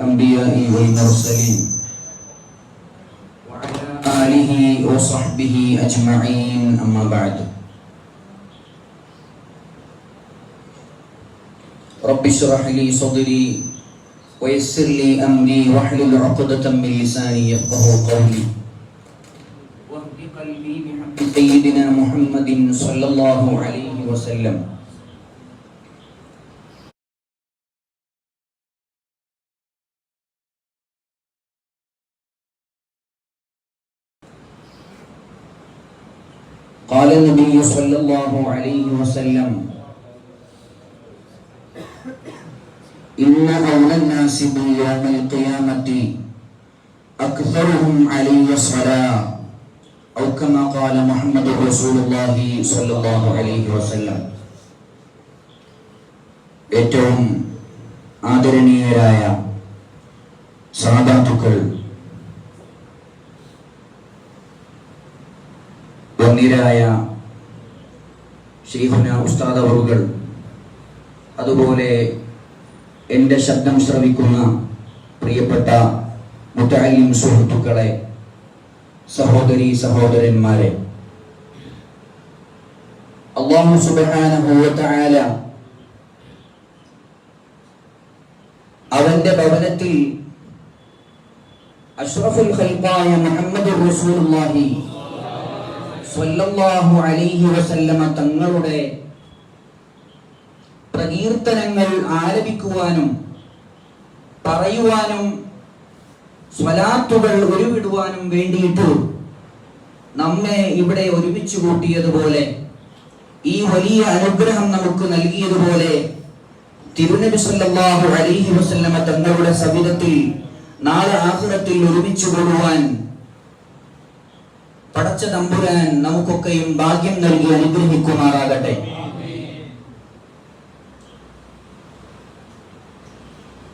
الأنبياء والمرسلين. وعلى آله وصحبه أجمعين. أما بعد. رب اشرح لي صدري ويسر لي أمري واحلل عقدة من لساني يفقه قولي. واهد قلبي بحق سيدنا محمد صلى الله عليه وسلم. قال النبي صلى الله عليه وسلم إن أولى الناس بيوم القيامة أكثرهم علي الصلاة أو كما قال محمد رسول الله صلى الله عليه وسلم ഏറ്റവും ആദരണീയരായ സാധാത്തുക്കൾ വന്നിരായ ഷെയ്ഖുന ഉസ്താദ് അതുപോലെ എന്റെ ശബ്ദം ശ്രവിക്കുന്ന പ്രിയപ്പെട്ട മുത്തലിം സുഹൃത്തുക്കളെ സഹോദരി സഹോദരന്മാരെ. അള്ളാഹു തആല അവന്റെ ഭവനത്തിൽ അഷ്റഫുൽ ഖൽഖായ മുഹമ്മദ് റസൂലുള്ളാഹി സ്വല്ലല്ലാഹു അലൈഹി വസല്ലമ തങ്ങളുടെ പ്രകീർത്തനങ്ങൾ ആലപിക്കുവാനും പറയുവാനും സ്വലാത്തുകൾ ഒരുവിടുവാനും വേണ്ടിയിട്ട് നമ്മെ ഇവിടെ ഒരുമിച്ച് കൂട്ടിയതുപോലെ ഈ വലിയ അനുഗ്രഹം നമുക്ക് നൽകിയതുപോലെ തിരുനബി സല്ലല്ലാഹു അലൈഹി വസല്ലമ തങ്ങളുടെ സവിധത്തിൽ നാളെ ആഹുരത്തിൽ ഒരുമിച്ച് കൂടുവാൻ പടച്ച തമ്പുരാൻ നമുക്കൊക്കെയും ഭാഗ്യം നൽകി അനുഗ്രഹിക്കുമാറാകട്ടെ.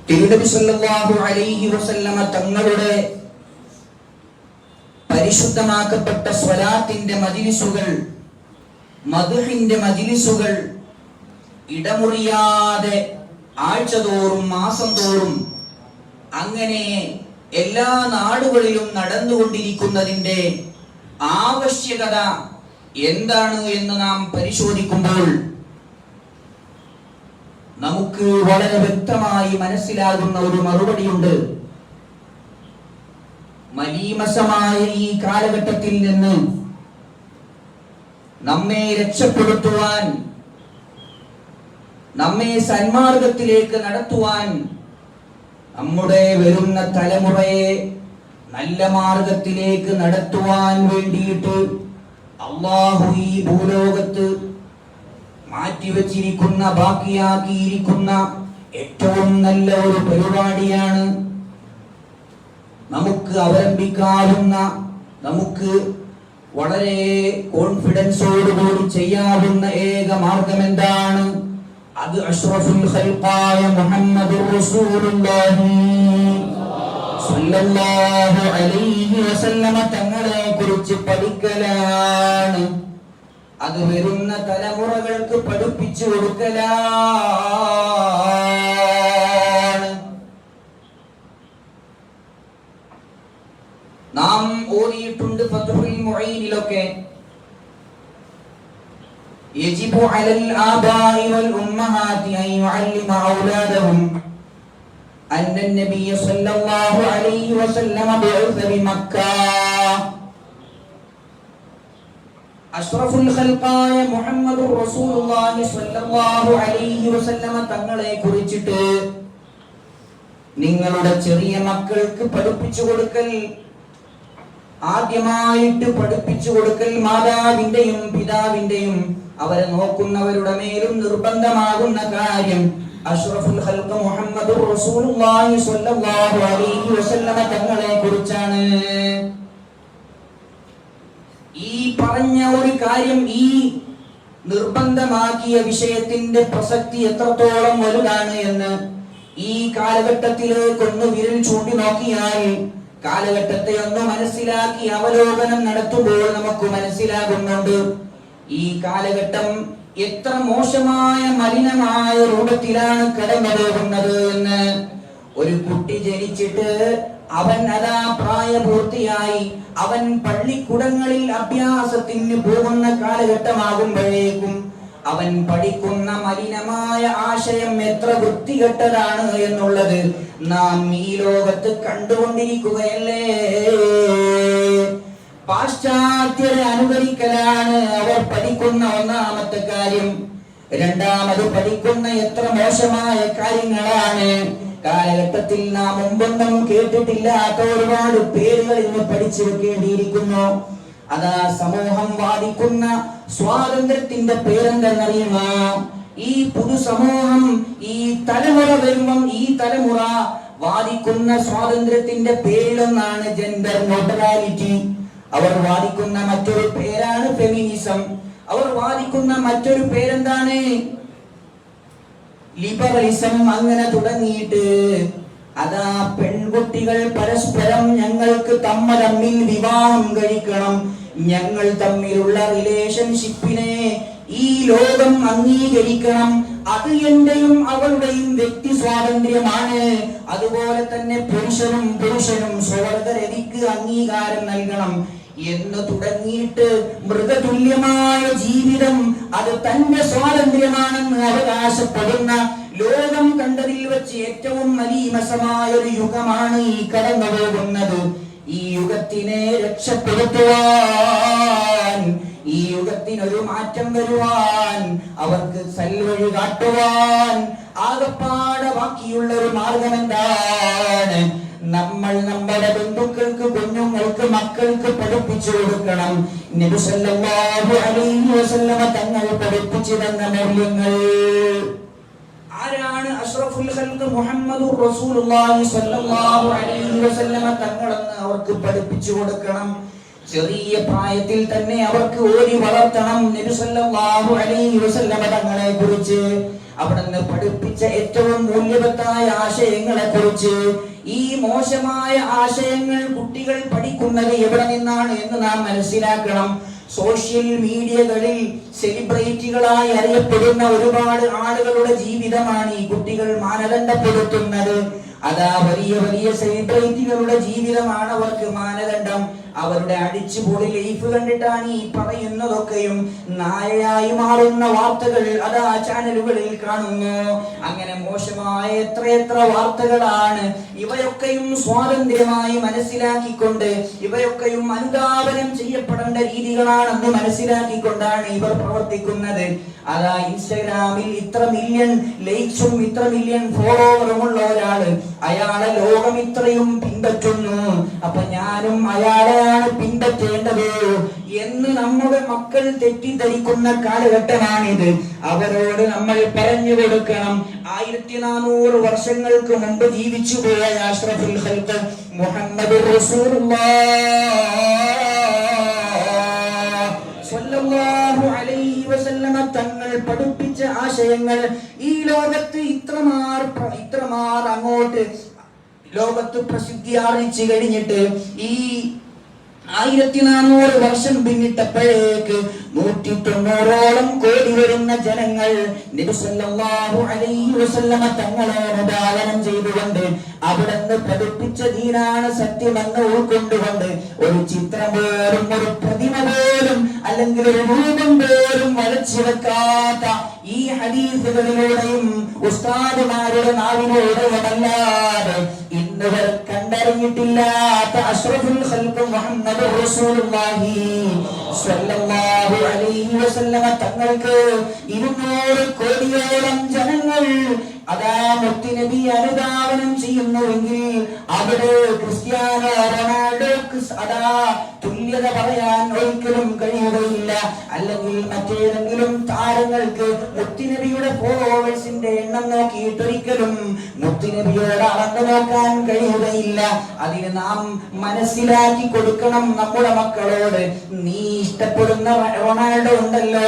തിരുനബി സല്ലല്ലാഹു അലൈഹി വസല്ലമ തങ്ങളുടെ പരിശുദ്ധമാക്കപ്പെട്ട സ്വലാത്തിന്റെ മജിലിസുകൾ മധുഹിന്റെ മജിലിസുകൾ ഇടമുറിയാതെ ആഴ്ചതോറും മാസം തോറും അങ്ങനെ എല്ലാ നാടുകളിലും നടന്നുകൊണ്ടിരിക്കുന്നതിന്റെ ആവശ്യകത എന്താണ് എന്ന് നാം പരിശോധിക്കുമ്പോൾ നമുക്ക് വളരെ വ്യക്തമായി മനസ്സിലാകുന്ന ഒരു മറുപടിയുണ്ട്. മലീമസമായ ഈ കാലഘട്ടത്തിൽ നിന്ന് നമ്മെ രക്ഷപ്പെടുത്തുവാൻ നമ്മെ സന്മാർഗത്തിലേക്ക് നടത്തുവാൻ നമ്മുടെ വരുന്ന തലമുറയെ നല്ല മാർഗത്തിലേക്ക് നടത്തുവാൻ വേണ്ടിയിട്ട് അള്ളാഹു ഈ ഭൂലോകത്ത് മാറ്റിവെച്ചിരിക്കുന്ന ബാക്കിയാക്കിയിരിക്കുന്ന ഏറ്റവും നല്ല ഒരു പരിപാടിയാണ് നമുക്ക് അവലംബിക്കാവുന്ന നമുക്ക് വളരെ കോൺഫിഡൻസോടുകൂടി ചെയ്യാവുന്ന ഏക മാർഗം എന്താണ്? അത് അഷ്റഫുൽ ഖൽഖായ മുഹമ്മദുർ റസൂലുള്ളാഹി. തങ്ങളെ കുറിച്ച് പഠിക്കലാണ് അത് വരുന്ന തലമുറകൾക്ക് പഠിപ്പിച്ചു കൊടുക്കലാണ് നാം ഓതിയിട്ടുണ്ട് ഫത്ഹുൽ മുഈനിലൊക്കെ يجب على الآباء والأمهات أن يعلم أولادهم أن النبي صلى الله عليه وسلم بعث بمكة അഷ്റഫുൽ ഖൽഖായ മുഹമ്മദ് റസൂലുള്ളാഹി സ്വല്ലല്ലാഹു അലൈഹി വസല്ലമ തങ്ങളെ കുറിച്ചിട്ട് നിങ്ങളുടെ ചെറിയ മക്കൾക്ക് പഠിപ്പിച്ചു കൊടുക്കൽ ആദ്യമായിട്ട് പഠിപ്പിച്ചു കൊടുക്കൽ മാതാവിന്റെയും പിതാവിന്റെയും അവരെ നോക്കുന്നവരുടെ മേലും നിർബന്ധമാകുന്ന കാര്യം അഷ്റഫുൽ ഖൽഖ് മുഹമ്മദുർ റസൂലുള്ളാഹി സ്വല്ലല്ലാഹു അലൈഹി വസല്ലമ തങ്ങളെ കുറിച്ചാണ് ഈ പറഞ്ഞ ഒരു കാര്യം ഈ നിർബന്ധമാക്കിയ വിഷയത്തിന്റെ പ്രസക്തി എത്രത്തോളം വലുതാണ് എന്ന് ഈ കാലഘട്ടത്തിലേക്ക് ഒന്ന് വിരൽ ചൂണ്ടി നോക്കിയാൽ കാലഘട്ടത്തെ ഒന്ന് മനസ്സിലാക്കി അവലോകനം നടത്തുമ്പോൾ നമുക്ക് മനസ്സിലാകുന്നുണ്ട്. ഈ കാലഘട്ടം എത്ര മോശമായ മലിനമായ രൂപത്തിലാണ് കടന്നു പോകുന്നത് എന്ന് ഒരു കുട്ടി ജനിച്ചിട്ട് അവൻ അതാ പ്രായപൂർത്തിയായി. അവൻ പള്ളിക്കുടങ്ങളിൽ അഭ്യാസത്തിന് പോകുന്ന കാലഘട്ടമാകുമ്പോഴേക്കും അവൻ പഠിക്കുന്ന മലിനമായ ആശയം എത്ര വൃത്തികെട്ടതാണ് എന്നുള്ളത് നാം ഈ ലോകത്ത് കണ്ടുകൊണ്ടിരിക്കുകയല്ലേ? പാശ്ചാത്യരെ അനുകരിക്കലാണ് അവർ പഠിക്കുന്ന ഒന്നാമത്തെ കാര്യം. രണ്ടാമത് പഠിക്കുന്ന എത്ര മോശമായ കാര്യങ്ങളാണ്. കാലഘട്ടത്തിൽ നാം മുമ്പൊന്നും കേട്ടിട്ടില്ലാത്ത ഒരുപാട് പേരുകൾ ഇന്ന് പഠിച്ചു വെക്കേണ്ടിയിരിക്കുന്നു അതാ സമൂഹം വാദിക്കുന്ന സ്വാതന്ത്ര്യത്തിന്റെ പേരെന്തെന്നറിയുമോ? ഈ പുതുസമൂഹം ഈ തലമുറ വരുമ്പം ഈ തലമുറ വാദിക്കുന്ന സ്വാതന്ത്ര്യത്തിന്റെ പേരിലൊന്നാണ് ജെൻഡർ ന്യൂട്രാലിറ്റി അവർ വാദിക്കുന്ന മറ്റൊരു പേരാണ് ഫെമിനിസം. അവർ വാദിക്കുന്ന മറ്റൊരു പേരെന്താണ്? ലിബറലിസം അങ്ങനെ തുടങ്ങിയിട്ട്. അതാ പെൺകുട്ടികൾ പരസ്പരം ഞങ്ങൾക്ക് തമ്മ തമ്മിൽ വിവാഹം കഴിക്കണം. ഞങ്ങൾ തമ്മിലുള്ള റിലേഷൻഷിപ്പിനെ ഈ ലോകം അംഗീകരിക്കണം. അത് എന്റെയും അവളുടെയും വ്യക്തി സ്വാതന്ത്ര്യമാണ്. അതുപോലെ തന്നെ പുരുഷനും പുരുഷനും സ്വർഗരതിക്ക് അംഗീകാരം നൽകണം എന്ന് തുടങ്ങിയിട്ട് മൃഗതുല്യമായ ജീവിതം അത് തന്റെ സ്വാതന്ത്ര്യമാണെന്ന് അവകാശപ്പെടുന്ന ലോകം കണ്ടതിൽ വെച്ച് ഏറ്റവും മലീമസമായ ഒരു യുഗമാണ് ഈ കടന്നു പോകുന്നത് ഈ യുഗത്തിനെ രക്ഷപ്പെടുത്തുവാൻ ഈ യുഗത്തിനൊരു മാറ്റം വരുവാൻ അവർക്ക് സൽവഴി കാട്ടുവാൻ ആകപ്പാടെ ബാക്കിയുള്ള ഒരു മാർഗം എന്താണ് നമ്മൾ നമ്മുടെ ബന്ധുക്കൾക്ക് കുഞ്ഞുങ്ങൾക്ക് മക്കൾക്ക് പഠിപ്പിച്ചു കൊടുക്കണം. നബി സല്ലല്ലാഹു അലൈഹി വസല്ലമ തങ്ങൾ പഠിപ്പിച്ചു തന്ന മൂല്യങ്ങൾ ആരാണ്? അഷ്റഫുൽ ഖൽഖ് മുഹമ്മദ് റസൂലുള്ളാഹി സ്വല്ലല്ലാഹു അലൈഹി വസല്ലമ തങ്ങളെന്ന് അവർക്ക് പഠിപ്പിച്ചു കൊടുക്കണം. ചെറിയ പ്രായത്തിൽ തന്നെ അവർക്ക് ഓടി വളർത്തണം. അലൈഹി തങ്ങളെ കുറിച്ച് അവിടുന്ന് പഠിപ്പിച്ച ഏറ്റവും മൂല്യവത്തായ ആശയങ്ങളെ കുറിച്ച് ഈ മോശമായ ആശയങ്ങൾ കുട്ടികൾ പഠിക്കുന്നത് എവിടെ നിന്നാണ് എന്ന് നാം മനസ്സിലാക്കണം. സോഷ്യൽ മീഡിയകളിൽ സെലിബ്രിറ്റികളായി അറിയപ്പെടുന്ന ഒരുപാട് ആളുകളുടെ ജീവിതമാണ് ഈ കുട്ടികൾ മാനദണ്ഡപ്പെടുത്തുന്നത്. അതാ വലിയ വലിയ സെലിബ്രിറ്റികളുടെ ജീവിതമാണ് അവർക്ക് മാനദണ്ഡം. അവരുടെ അടിച്ചുപൊളി ലൈഫ് കണ്ടിട്ടാണ് ഈ പറയുന്നതൊക്കെയും. നായയായി മാറുന്ന വാർത്തകൾ അതാ ചാനലുകളിൽ കാണുന്നു. അങ്ങനെ മോശമായ എത്രയെത്ര വാർത്തകളാണ് ഇവയൊക്കെയും സ്വാതന്ത്ര്യമായി മനസ്സിലാക്കിക്കൊണ്ട് ഇവയൊക്കെയും അനുധാവനം ചെയ്യപ്പെടേണ്ട രീതികളാണെന്ന് മനസ്സിലാക്കിക്കൊണ്ടാണ് ഇവർ പ്രവർത്തിക്കുന്നത്. അതാ ഇൻസ്റ്റഗ്രാമിൽ ഇത്ര മില്യൺ ലൈക്സും ഇത്ര മില്യൺ ഫോളോവറും ഉള്ള ഒരാൾ. അയാളെ ലോകം ഇത്രയും പിൻപറ്റുന്നു. അപ്പൊ ഞാനും അയാളെയാണ് പിൻപറ്റേണ്ടത് എന്ന് നമ്മുടെ മക്കൾ തെറ്റിദ്ധരിക്കുന്ന കാലഘട്ടമാണിത്. അവരോട് നമ്മൾ പറഞ്ഞു കൊടുക്കണം. ആയിരത്തി നാനൂറ് വർഷങ്ങൾക്ക് മുമ്പ് ജീവിച്ചു പോയ അഷ്റഫുൽ ഖൽഖ് മുഹമ്മദ് തങ്ങൾ പഠിപ്പിച്ച ആശയങ്ങൾ ഈ ലോകത്ത് ഇത്രമാർ ഇത്രമാർ അങ്ങോട്ട് ലോകത്ത് പ്രസിദ്ധി ആർജിച്ചു കഴിഞ്ഞിട്ട് ഈ ആയിരത്തി നാനൂറ് വർഷം പിന്നിട്ടപ്പോഴേക്ക് നൂറ്റി തൊണ്ണൂറോളം കോടി വരുന്ന ജനങ്ങൾ നബി സല്ലല്ലാഹു അലൈഹി വസല്ലമ തങ്ങളെ അനുധാവനം ചെയ്തുകൊണ്ട് അവിടുന്ന് പഠിപ്പിച്ച ദീനാണ് സത്യമെന്ന് ഉൾക്കൊണ്ടുകൊണ്ട് ഒരു ചിത്രം പോലും ഒരു പ്രതിമ പോലും അല്ലെങ്കിൽ ഒരു രൂപം പോലും വലച്ചു വെക്കാത്ത ഈ ഹദീസുകളിലൂടെയും ഉസ്താദുമാരുടെ നാവിലൂടെയുമല്ലാതെ ഇന്ന് വരെ കണ്ടറിഞ്ഞിട്ടില്ലാത്ത അഷ്റഫുൽ ഖൽഖ് മുഹമ്മദ് റസൂലുള്ളാഹി സ്വല്ലല്ലാഹു അലൈഹി വസല്ലമ തങ്ങൾക്ക് ഇരുന്നൂറ് കോടിയോളം ജനങ്ങൾ അതാ മുത്തുനബി അനുധാവനം ചെയ്യുന്നുവെങ്കിൽ അവിടെ ക്രിസ്ത്യാനോ റൊണാൾഡോക്ക് അതാ തുല്യത പറയാൻ ഒരിക്കലും കഴിയുകയില്ല. അല്ലെങ്കിൽ മറ്റേതെങ്കിലും താരങ്ങൾക്ക് മുത്തിനബിയുടെ ഫോളോവേഴ്സിന്റെ എണ്ണം നോക്കിയിട്ട് ഒരിക്കലും മുത്തുനബിയോട് അളന്നു നോക്കാൻ കഴിയുകയില്ല. അതിന് നാം മനസ്സിലാക്കി കൊടുക്കണം നമ്മുടെ മക്കളോട്. നീ ഇഷ്ടപ്പെടുന്ന റൊണാൾഡോ ഉണ്ടല്ലോ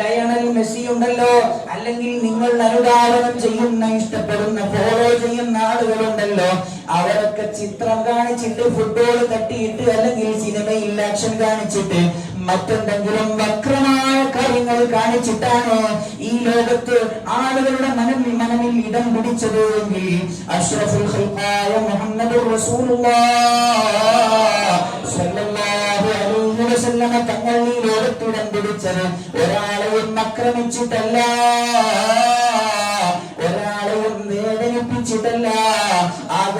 ലയണൽ മെസ്സി ഉണ്ടല്ലോ അല്ലെങ്കിൽ നിങ്ങൾ അനുധാവനം ചെയ്യുന്ന ഇഷ്ടപ്പെടുന്ന ഫോളോ ചെയ്യുന്ന ആളുകളുണ്ടല്ലോ അവരൊക്കെ ചിത്രം കാണിച്ചിട്ട് ഫുട്ബോൾ തട്ടിയിട്ട് അല്ലെങ്കിൽ സിനിമയിൽ ആക്ഷൻ കാണിച്ചിട്ട് മറ്റെന്തെങ്കിലും വക്രമായ കാര്യങ്ങൾ കാണിച്ചിട്ടാണ് ഈ ലോകത്ത് ആളുകളുടെ മനമിൽ മനമിൽ ഇടം പിടിച്ചത് എങ്കിൽ അഷ്റഫുൽ മുഹമ്മദ് തങ്ങൾ ഈ ലോകത്ത് ഇടം പിടിച്ചത്. ഒരാളെയും ആക്രമിച്ചിട്ടല്ല.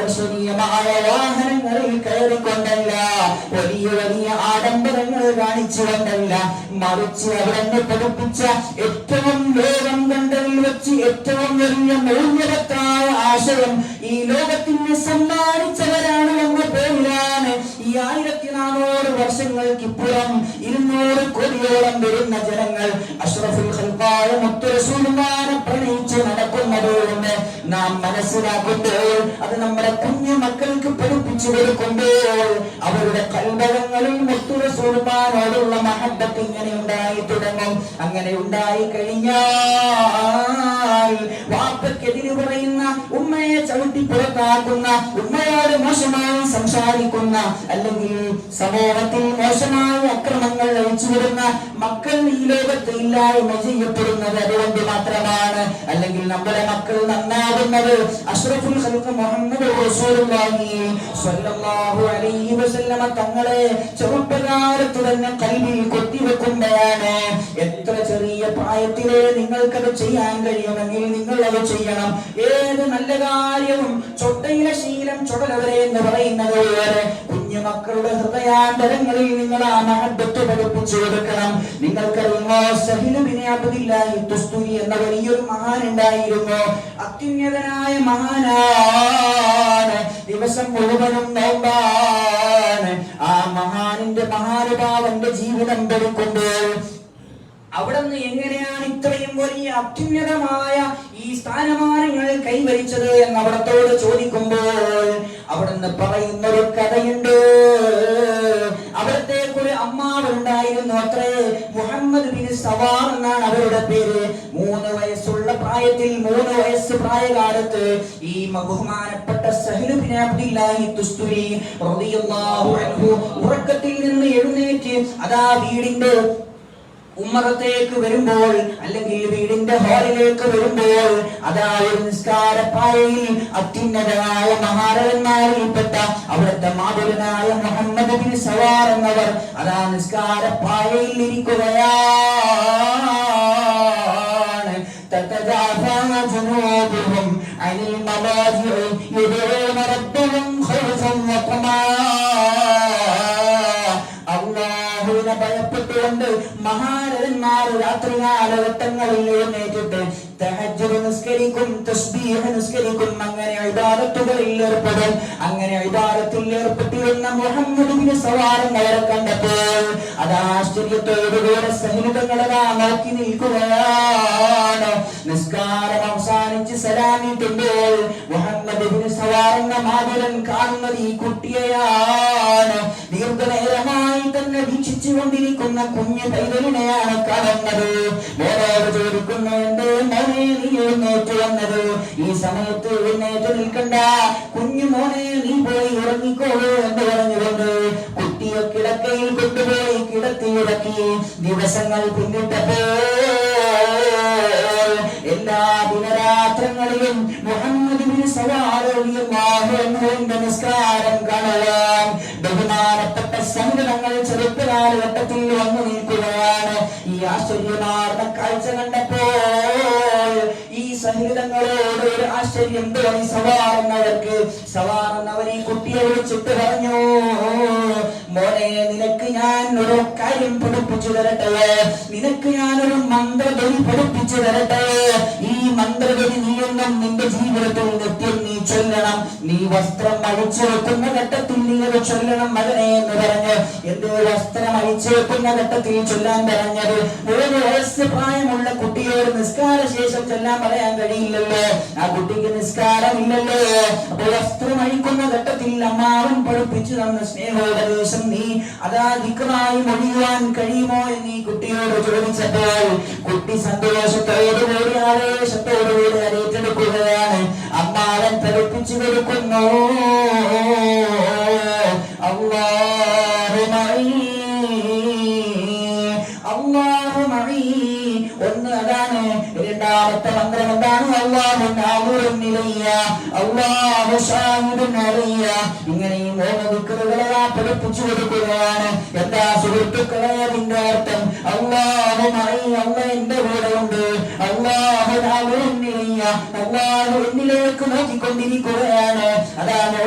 ആകർഷണീയമായ വാഹനങ്ങളിൽ കയറിക്കൊണ്ടല്ല. വലിയ വലിയ ആഡംബരങ്ങൾ കാണിച്ചുകൊണ്ടല്ല. മറിച്ച് അവരെന്നെ പഠിപ്പിച്ച ഏറ്റവും ലോകം കണ്ടതിൽ വെച്ച് ഏറ്റവും വലിയ മൂല്യവത്തായ ആശയം ഈ ലോകത്തിന് സമ്മാനിച്ചവരാണ് എന്ന പേരിലാണ് ഈ ആയിരത്തി നാനൂറ് വർഷങ്ങൾക്കിപ്പുറം ഇരുന്നൂറ് കോടിയോളം വരുന്ന ജനങ്ങൾ മനസ്സിലാക്കുമ്പോൾ അത് നമ്മുടെ കുഞ്ഞു പഠിപ്പിച്ചു കൊടുക്കുമ്പോൾ അവരുടെ കൽബകങ്ങളിൽ മുത്തുറസൂർമാനോടുള്ള മഹബത്ത് ഇങ്ങനെ ഉണ്ടായി തുടങ്ങും. അങ്ങനെ ഉണ്ടായി കഴിഞ്ഞാൽ വാപ്പയ്ക്കെതിരെ പറയുന്ന ഉമ്മയെ ചവിട്ടി പുറത്താക്കുന്ന ഉമ്മയോട് മോശമായി സംസാരിക്കുന്ന അല്ലെങ്കിൽ സമൂഹത്തിൽ മോശമായ അക്രമങ്ങൾ അഴിച്ചു വരുന്ന മക്കൾ ഈ ലോകത്ത് ഇല്ലായ്മ ചെയ്യപ്പെടുന്നത് അതുകൊണ്ട് മാത്രമാണ്. അല്ലെങ്കിൽ നമ്മുടെ മക്കൾ നന്നാകുന്നത്. അഷ്റഫുൽ ഖൽഖ് മുഹമ്മദ് റസൂലുള്ളാഹി സ്വല്ലല്ലാഹു അലൈഹി വസല്ലമ തങ്ങളെ ചെറുപ്പകാലത്ത് തന്നെ കൽവിൽ കൊത്തിവെക്കുമ്പോഴാണ് എത്ര ചെറിയ പ്രായത്തിലെ നിങ്ങൾക്കത് ചെയ്യാൻ കഴിയുമെങ്കിൽ നിങ്ങൾ അത് ചെയ്യണം. ഏത് നല്ല കാര്യവും ചൊട്ടയിലെ ശീലം ചുടലവരെ എന്ന് പറയുന്നത് പോലെ കുഞ്ഞു മക്കളുടെ ഹൃദയാന്തരങ്ങളിൽ നിങ്ങൾ ആ മഹബത്ത് പഠിപ്പിച്ചു കൊടുക്കണം. നിങ്ങൾക്കറിയുമോ സഹിലുബിനെ അബ്ദില്ലാഹി തുസ്തുരി എന്ന വലിയൊരു മഹാൻ ഉണ്ടായിരുന്നു അത്യുന്നതനായ മഹാനാണ്. ദിവസം മുഴുവനും നോമ്പാണ്. ആ മഹാനിന്റെ മഹാനുഭാവന്റെ ജീവിതം പഠിക്കുമ്പോൾ നിന്ന് എങ്ങനെയാണ് ഇത്രയും വലിയ അത്യുന്നതമായ ഈ സ്ഥാനമാനങ്ങൾ കൈവരിച്ചത് എന്ന് അവിടത്തോട് ചോദിക്കുമ്പോൾ അവിടുന്ന് പറയുന്ന ഒരു കഥയുണ്ട്. അവിടത്തേക്ക് ഒരു അമ്മാവുണ്ടായിരുന്നു അത്രേ. മുഹമ്മദ് ബിൻ സവാർ എന്നാണ് അവരുടെ പേര്. മൂന്ന് വയസ്സുള്ള പ്രായത്തിൽ മൂന്ന് വയസ്സ് പ്രായകാലത്ത് ഈ ബഹുമാനപ്പെട്ട ഉറക്കത്തിൽ നിന്ന് എഴുന്നേറ്റ് അതാ വീടിന്റെ ഉമ്മറത്തേക്ക് വരുമ്പോൾ അല്ലെങ്കിൽ വീടിന്റെ ഹാളിലേക്ക് വരുമ്പോൾ അതാ ഒരു നിസ്കാരപ്പായയിൽ അത്യുന്നതനായ മഹാരന്മാരിൽപ്പെട്ട അവിടുത്തെ മാതുലനായ മുഹമ്മദ് ബിൻ സവാർ എന്നവർ അതാ നിസ്കാരപ്പായയിൽ ഇരിക്കുകയാണ് تتجافى جنوبهم عن المضاجع يدعون ربهم خوفا وطمعا മഹാരന്മാർ രാത്രി കാലഘട്ടങ്ങളിൽ എഴുന്നേറ്റിട്ട് നിസ്കരിക്കും നിസ്കരിക്കും. അങ്ങനെ ഇബാദത്തുകളിൽ അങ്ങനെ ഇബാദത്തിൽ ഏർപ്പെട്ടിരുന്ന മുഹമ്മദിന്റെ അവരെ കണ്ടപ്പോൾ അത് ആശ്ചര്യത്തോടുകൂടെ സഹിതങ്ങളതാ നോക്കി നിൽക്കുകയാണ്. നിസ്കാരം അവസാനിച്ച് സലാമിട്ടുമ്പോൾ മുഹമ്മദ് ബിൻ സവാർ എന്ന മാതുരൻ കാണുന്നത് ഈ കുട്ടിയെയാണ്. ദീർഘനേരമായി തന്നെ വീക്ഷിച്ചുകൊണ്ടിരിക്കുന്ന കുഞ്ഞു പൈതലിനെയാണ് കാണുന്നത് മോനോട് ചോദിക്കുന്നു എഴുന്നേറ്റ് വന്നത്? ഈ സമയത്ത് എഴുന്നേറ്റ് നിൽക്കണ്ട കുഞ്ഞു മോനെ നീ പോയി ഉറങ്ങിക്കോളൂ എന്ന് പറഞ്ഞുകൊണ്ട് കുട്ടിയെ കിടക്കയിൽ കൊണ്ടുപോയി കിടത്തി ഉറക്കി. ദിവസങ്ങൾ പിന്നിട്ടപ്പോ എല്ലാ ദിനരാത്രങ്ങളിലും മുഹമ്മദ് ബിൻ സവാർ റളിയല്ലാഹു ചെറുപ്പകാല ചെറുപ്പകാലഘട്ടത്തിൽ വന്നു നിൽക്കുകയാണ്. ഈ ആശ്ചര്യമാർന്ന കാഴ്ച കണ്ടപ്പോൾ ഈ സഹിതങ്ങളോട് ഒരു ആശ്ചര്യം തോന്നി. സവാറന്നവർക്ക് എന്നവർ ഈ കുട്ടിയെ വിളിച്ചിട്ട് പറഞ്ഞു മോനെ നിനക്ക് ഞാൻ ഒരു കാര്യം പഠിപ്പിച്ചു തരട്ടെ. നിനക്ക് ഞാൻ ഒരു മന്ത്രബലി പഠിപ്പിച്ചു തരട്ടെ. ഈ മന്ത്രബലി നീയൊന്നും നിന്റെ ജീവിതത്തിൽ നിത്യം നീ ചൊല്ലണം നീ വസ്ത്രം അഴിച്ചു വെക്കുന്ന ഘട്ടത്തിൽ നീ അത് ചൊല്ലണം മകനെ എന്ന് പറഞ്ഞ് എന്റെ വസ്ത്രം അഴിച്ചു വെക്കുന്ന ഘട്ടത്തിൽ ചൊല്ലാൻ പറഞ്ഞത് മൂന്ന് വയസ്സ് പ്രായമുള്ള കുട്ടിയോട് നിസ്കാര ശേഷം ചൊല്ലാൻ പറയാൻ കഴിയില്ലല്ലോ. ആ കുട്ടിക്ക് നിസ്കാരമില്ലല്ലോ. അപ്പൊ വസ്ത്രം അഴിക്കുന്ന ഘട്ടത്തിൽ അമ്മാവൻ പഠിപ്പിച്ചു തന്ന സ്നേഹോപദേശം നീ അതാ ദിക്കമായി മൊഴിയുവാൻ കഴിയുമോ എന്ന് ഈ കുട്ടിയോട് ചോദിച്ചപ്പോൾ കുട്ടി സന്തോഷത്തോടുകൂടി ആവേശത്തോടുകൂടി ഏറ്റെടുക്കുകയാണ്. അമ്മാവൻ തെളിപ്പിച്ചു കൊടുക്കുന്നു. അള്ളാഹു രണ്ടാമത്തെ മന്ത്രം എന്താണ് ഇങ്ങനെയും ഓരോ ദിക്കറുകളെ പഠിപ്പിച്ചു കൊടുക്കുകയാണ്. എന്താ സുഹൃത്തുക്കളെ അതിന്റെ അർത്ഥം? അള്ളാഹു മറയി അള്ള എന്റെ കൂടെ ഉണ്ട് അള്ളാഹു അള്ളാഹു എന്നിലേക്ക് നോക്കിക്കൊണ്ടിരിക്കുകയാണ്. അതാണ്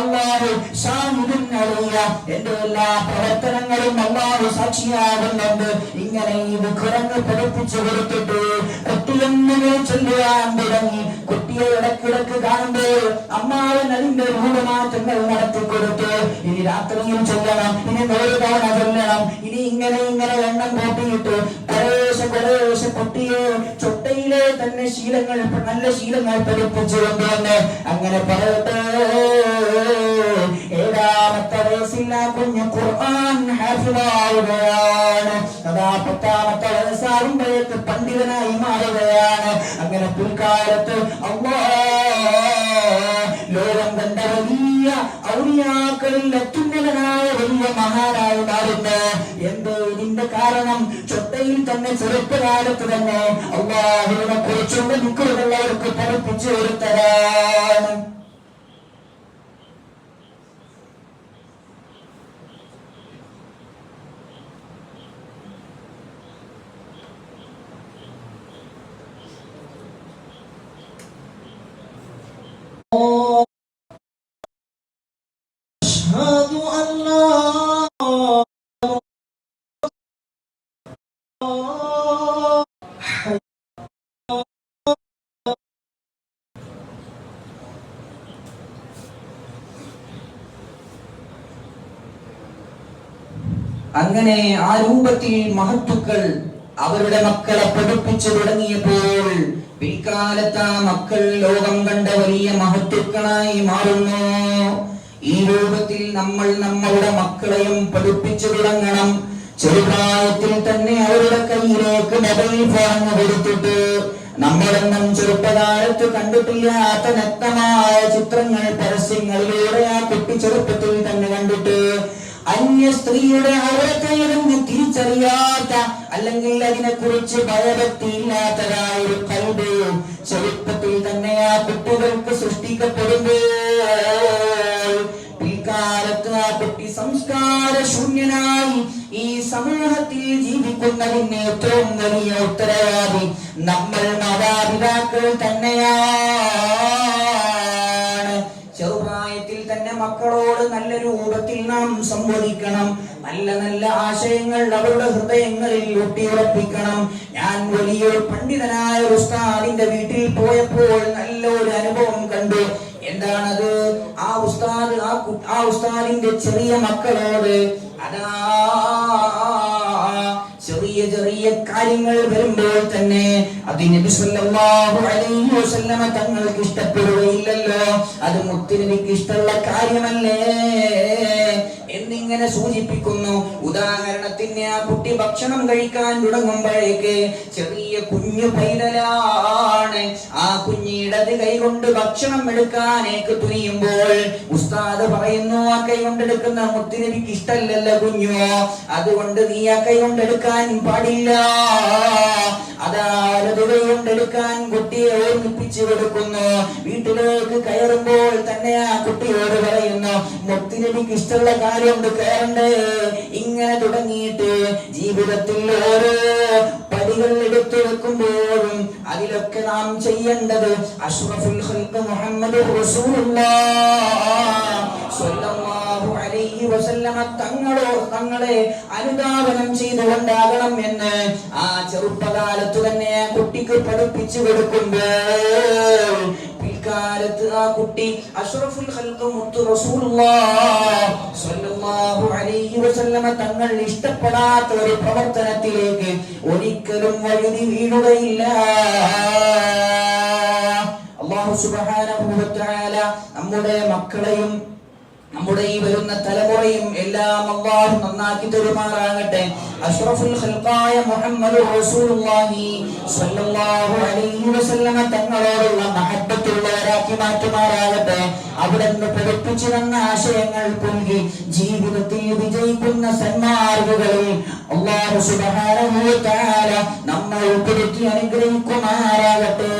അള്ളാഹു സാമുദിൻ അലയ്യ എന്റെ എല്ലാ പ്രവർത്തനങ്ങളും അള്ളാഹു സാക്ഷിയാകുന്നുണ്ട്. ഇങ്ങനെ ഈ ദിക്റങ്ങ് പഠിപ്പിച്ചു കൊടുത്തിട്ട് കുട്ടിയെന്നെ ചൊല്ലുവാൻ തുടങ്ങി. കുട്ടിയെ ഇടക്കിടക്ക് കാണുമ്പോൾ അമ്മാവൻ അതിന്റെ രൂപമാറ്റങ്ങൾ നടത്തി കൊടുത്തു. ഇനി രാത്രിയിൽ ചൊല്ലണം. ഇനി നൂറ് തവണ ചൊല്ലണം. ഇനി ഇങ്ങനെ ഇങ്ങനെ എണ്ണം കൂട്ടിയിട്ട് കുറേശ്ശെ കുറേശ്ശെ കുട്ടിയെ ചൊട്ടയിലെ തന്നെ ശീലങ്ങൾ നല്ല ശീലങ്ങൾ പഠിപ്പിച്ചു കൊണ്ടുവന്ന് അങ്ങനെ പറയട്ടെ. ഏഴാമത്തെ വയസ്സിൽ കുഞ്ഞ് ഹാഫിളാവുകയാണ് അതാ പത്താമത്തെ വയസ്സാകുമ്പോഴേക്ക് പണ്ഡിതനായി മാറുകയാണ്. അങ്ങനെ പിൽക്കാലത്ത് അള്ളാ ലോകം കണ്ട വലിയ ഔലിയാക്കളിൽ അത്യുന്നതനായ വലിയ മഹാനായി മാറുന്നു എന്തോ ഇതിന്റെ കാരണം ചൊട്ടയിൽ തന്നെ ചെറുപ്പകാലത്ത് തന്നെ അള്ളാഹുവിനെ കുറിച്ചുള്ള നിക്കുകൾ അവർക്ക് പഠിപ്പിച്ചു കൊടുത്തതാണ് അങ്ങനെ ആ രൂപത്തിൽ മഹത്തുക്കൾ അവരുടെ മക്കളെ പഠിപ്പിച്ചു തുടങ്ങിയപ്പോൾ പിൽക്കാലത്ത് ആ മക്കൾ ലോകം കണ്ട വലിയ മഹത്തുക്കളായി മാറുന്നു. ഈ രൂപത്തിൽ നമ്മൾ നമ്മളുടെ മക്കളെയും പഠിപ്പിച്ചു തുടങ്ങണം. ചെറുപ്രായത്തിൽ തന്നെ അവരുടെ കയ്യിലേക്ക് മൊബൈൽ ഫോൺ കൊടുത്തിട്ട് നമ്മളൊന്നും ചെറുപ്പകാലത്ത് കണ്ടിട്ടില്ലാത്ത നക്തമായ ചിത്രങ്ങൾ പരസ്യങ്ങളിലൂടെ ആ കുട്ടി ചെറുപ്പത്തിൽ തന്നെ കണ്ടിട്ട് അന്യ സ്ത്രീയുടെ അവരക്കയറെന്ന് തിരിച്ചറിയാത്ത അല്ലെങ്കിൽ അതിനെ കുറിച്ച് ഭയഭക്തിയില്ലാത്തതായ ഒരു കൽബ് ചെറുപ്പത്തിൽ തന്നെ ആ കുട്ടികൾക്ക് സൃഷ്ടിക്കപ്പെടുമ്പോൾ പിൽക്കാലത്ത് ആ കുട്ടി സംസ്കാര ശൂന്യനായി ഈ സമൂഹത്തിൽ ജീവിക്കുന്നതിന് ഏറ്റവും വലിയ ഉത്തരവാദി നമ്മൾ മാതാപിതാക്കൾ തന്നെയാണ് മക്കളോട് നല്ല രൂപത്തിൽ നാം സംവദിക്കണം. നല്ല നല്ല ആശയങ്ങൾ അവരുടെ ഹൃദയങ്ങളിൽ ഒട്ടിയുറപ്പിക്കണം. ഞാൻ വലിയൊരു പണ്ഡിതനായ ഒരു ഉസ്താദിന്റെ വീട്ടിൽ പോയപ്പോൾ നല്ല ഒരു അനുഭവം കണ്ടു. എന്താണത്? ആ ഉസ്താദ് ആ ആ ഉസ്താദിന്റെ ചെറിയ മക്കളോട് അതാ ചെറിയ ചെറിയ കാര്യങ്ങൾ വരുമ്പോൾ തന്നെ അത് നബി സല്ലല്ലാഹു അലൈഹി വസല്ലമ തങ്ങൾക്ക് ഇഷ്ടപ്പെടുകയില്ലല്ലോ. അത് മുത്തുനബിക്ക് ഇഷ്ടമുള്ള കാര്യമല്ലേ? എന്നിങ്ങനെ സൂചിപ്പിക്കുന്നു. ഉദാഹരണത്തിന് ആ കുട്ടി ഭക്ഷണം കഴിക്കാൻ തുടങ്ങുമ്പോഴേക്ക് ചെറിയ കുഞ്ഞു പൈതലാണ്. ആ കുഞ്ഞ് ഇടത് കൈ കൊണ്ട് ഭക്ഷണം എടുക്കാനേക്ക് തുനിയുമ്പോൾ ഉസ്താദ് പറയുന്നു ആ കൈ കൊണ്ടെടുക്കുന്ന മുത്തുനബിക്ക് ഇഷ്ടമല്ലല്ലോ കുഞ്ഞു അതുകൊണ്ട് നീ ആ കൈ കൊണ്ടെടുക്കാൻ പാടില്ല. വലത് കുട്ടിയെ ഓർമ്മിപ്പിച്ചു കൊടുക്കുന്നു. വീട്ടിലേക്ക് കയറുമ്പോൾ തന്നെ ആ കുട്ടിയോട് പറയുന്നു മുത്തുനബിക്ക് ഇഷ്ടമുള്ള കാര്യം കൊണ്ട് കയറണ്ടേ? ഇങ്ങനെ തുടങ്ങിയിട്ട് ജീവിതത്തിൽ ഓരോ പടികൾ എടുത്തു വെക്കുമ്പോഴും അതിലൊക്കെ നാം ചെയ്യേണ്ടത് അഷ്റഫുൽ മുഹമ്മദ് റസൂലുള്ള സ്വല്ലല്ലാഹു അലൈഹി വസല്ലമ തങ്ങളോ തങ്ങളെ അനുധാവനം ചെയ്തുകൊണ്ടാകണം എന്ന് ആ ചെറുപ്പകാലത്ത് തന്നെ കുട്ടിക്ക് പഠിപ്പിച്ചു കൊടുക്കുമ്പോൾ പിൽക്കാലത്ത് ആ കുട്ടി അഷ്റഫുൽ ഖൽഖ് മുത്തു റസൂലുള്ളാഹ് സ്വല്ലല്ലാഹു അലൈഹി വസല്ലമ തങ്ങൾ ഇഷ്ടപ്പെടാത്ത ഒരു പ്രവർത്തനത്തിലേക്ക് ഒരിക്കലും വഴുതി വീഴുകയില്ല. അല്ലാഹു സുബ്ഹാനഹു വ തആല നമ്മുടെ മക്കളെയും നമ്മുടെ ഈ വരുന്ന തലമുറയും എല്ലാം അള്ളാഹു നന്നാക്കി തരുമാറാകട്ടെ. അഷ്റഫുൽ ഖൽഖായ മുഹമ്മദ് റസൂലുള്ളാഹി സ്വല്ലല്ലാഹു അലൈഹി വസല്ലമ തങ്ങളോടുള്ള മഹബ്ബത്തുള്ളവരാക്കി മാറ്റുമാറാകട്ടെ. അവിടുന്ന് പഠിപ്പിച്ചു തന്ന ആശയങ്ങൾ പുൽകി ജീവിതത്തിൽ വിജയിക്കുന്ന സന്മാർഗുകളിൽ അള്ളാഹു സുബ്ഹാനഹു വ തആല നമ്മൾ ഉൾപ്പെടുത്തി അനുഗ്രഹിക്കുമാറാകട്ടെ.